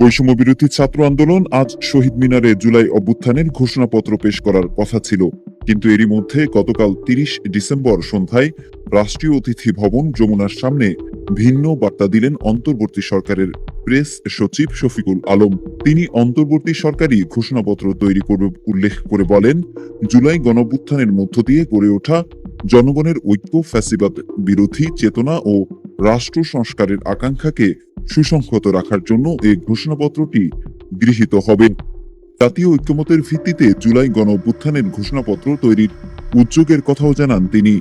বৈষম্য বিরোধী ছাত্র আন্দোলন আজ শহীদ মিনারে জুলাই অভ্যুত্থানের ঘোষণাপত্র পেশ করার কথা ছিল। কিন্তু এরই মধ্যে গতকাল তিরিশ ডিসেম্বর সন্ধ্যায় রাষ্ট্রীয় অতিথি ভবন যমুনার সামনে ভিন্ন বার্তা দিলেন অন্তর্বর্তী সরকারের প্রেস সচিব শফিকুল আলম। তিনি অন্তর্বর্তী সরকারি ঘোষণাপত্র তৈরি করবে উল্লেখ করে বলেন, জুলাই গণভ্যুত্থানের মধ্য দিয়ে গড়ে ওঠা জনগণের ঐক্য, ফ্যাসিবাদ বিরোধী চেতনা ও রাষ্ট্র সংস্কারের আকাঙ্ক্ষাকে সুসংহত রাখার জন্য এই ঘোষণাপত্রটি গৃহীত হবে। জাতীয় ঐক্যমতের ভিত্তিতে জুলাই গণ অভ্যুত্থানের ঘোষণাপত্র তৈরির উদ্যোগের কথাও জানান তিনি।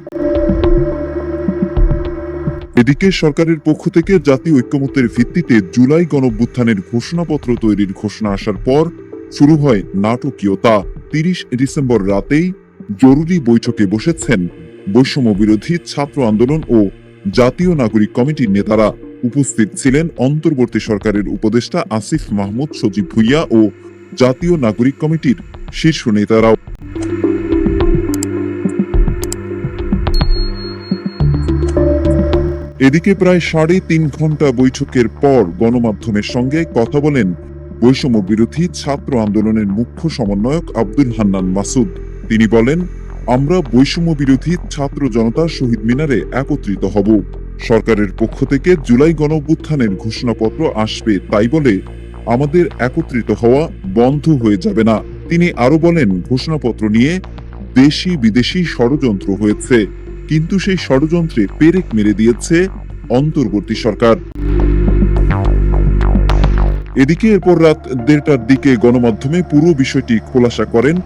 এদিকে সরকারের পক্ষ থেকে জাতীয় ঐক্যমতের ভিত্তিতে জুলাই গণঅভ্যুত্থানের ঘোষণাপত্র তৈরির ঘোষণা আসার পর শুরু হয় নাটকীয়তা তিরিশ ডিসেম্বর রাতেই জরুরি বৈঠকে বসেছেন বৈষম্য বিরোধী ছাত্র আন্দোলন ও জাতীয় নাগরিক কমিটির নেতারা উপস্থিত ছিলেন অন্তর্বর্তী সরকারের উপদেষ্টা আসিফ মাহমুদ, সজীব ভুইয়া ও জাতীয় নাগরিক কমিটির শীর্ষ নেতারাও। এদিকে প্রায় সাড়ে তিন ঘণ্টা বৈঠকের পর গণমাধ্যমের সঙ্গে কথা বলেন বৈষম্য বিরোধী ছাত্র আন্দোলনের মুখ্য সমন্বয়ক আব্দুল হান্নান মাসুদ। তিনি বলেন আমরা বৈষম্য বিরোধী ছাত্র জনতা শহীদ মিনারে একত্রিত হব। সরকারের পক্ষ থেকে জুলাই গণঅভ্যুত্থানের ঘোষণাপত্র আসবে, তাই বলে আমাদের একত্রিত হওয়া বন্ধ হয়ে যাবে না। তিনি আরও বলেন, ঘোষণাপত্র নিয়ে দেশি বিদেশি ষড়যন্ত্র হয়েছে, কিন্তু সেই ষড়যন্ত্রে পেরেক মেরে দিয়েছে অন্তর্বর্তী সরকার। এদিকে এরপর রাত দেড়টার দিকে গণমাধ্যমে পুরো বিষয়টি খোলাসা করেন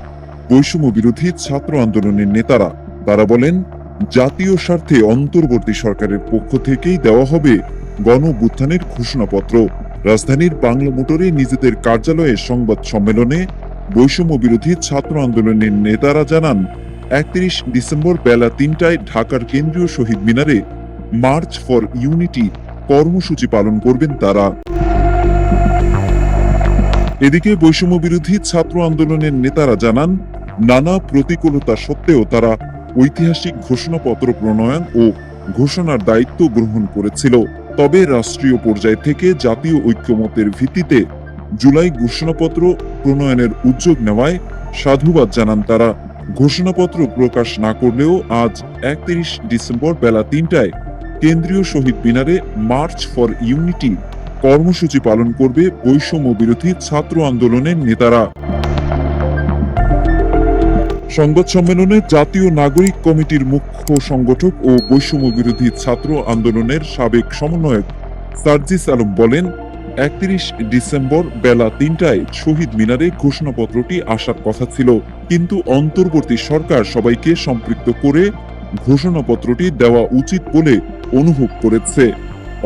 বৈষম্য বিরোধী ছাত্র আন্দোলনের নেতারা, তারা বলেন, জাতীয় স্বার্থে অন্তর্বর্তী সরকারের পক্ষ থেকেই দেওয়া হবে গণ ঘোষণাপত্র। রাজধানীর বাংলা মোটরে নিজেদের কার্যালয়ে সংবাদ সম্মেলনে বৈষম্য বিরোধী ছাত্র আন্দোলনের নেতারা জানান, একত্রিশ ডিসেম্বর বেলা তিনটায় ঢাকার কেন্দ্রীয় শহীদ মিনারে মার্চ ফর ইউনিটি কর্মসূচি পালন করবেন তারা। এদিকে বৈষম্য বিরোধী ছাত্র আন্দোলনের নেতারা জানান নানা প্রতিকূলতা সত্ত্বেও তারা ঐতিহাসিক ঘোষণাপত্র প্রণয়ন ও ঘোষণার দায়িত্ব গ্রহণ করেছিল। তবে রাষ্ট্রীয় পর্যায় থেকে জাতীয় ঐক্যমতের ভিত্তিতে জুলাই ঘোষণাপত্র প্রণয়নের উদ্যোগ নেওয়ায় সাধুবাদ জানান তারা। ঘোষণাপত্র প্রকাশ না করলেও আজ একত্রিশ ডিসেম্বর বেলা তিনটায় কেন্দ্রীয় শহীদ মিনারে মার্চ ফর ইউনিটি কর্মসূচি পালন করবে বৈষম্য বিরোধী ছাত্র আন্দোলনের নেতারা। সংবাদ সম্মেলনে জাতীয় নাগরিক কমিটির মুখ্য সংগঠক ও বৈষম্য বিরোধী ছাত্র আন্দোলনের সাবেক সমন্বয়ক সার্জিস আলম বলেন, একত্রিশ ডিসেম্বর বেলা তিনটায় শহীদ মিনারে ঘোষণাপত্রটি আসার কথা ছিল, কিন্তু অন্তর্বর্তী সরকার সবাইকে সম্পৃক্ত করে ঘোষণাপত্রটি দেওয়া উচিত বলে অনুভব করেছে।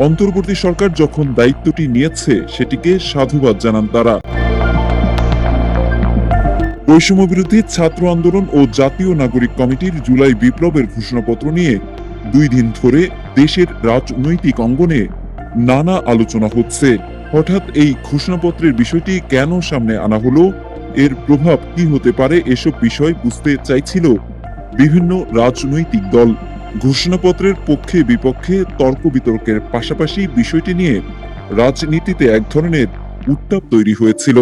অন্তর্বর্তী সরকার যখন দায়িত্বটি নিয়েছে, সেটিকে সাধুবাদ জানান তারা। বৈষম্য বিরোধী ছাত্র আন্দোলন ও জাতীয় নাগরিক কমিটির জুলাই বিপ্লবের ঘোষণাপত্র নিয়ে দুই দিন ধরে দেশের রাজনৈতিক অঙ্গনে নানা আলোচনা হচ্ছে। হঠাৎ এই ঘোষণাপত্রের বিষয়টি কেন সামনে আনা হলো? এর প্রভাব কি হতে পারে? এসব বিষয় বুঝতে চাইছিল বিভিন্ন রাজনৈতিক দল। ঘোষণাপত্রের পক্ষে বিপক্ষে তর্ক বিতর্কের পাশাপাশি বিষয়টি নিয়ে রাজনীতিতে এক ধরনের উত্তাপ তৈরি হয়েছিল।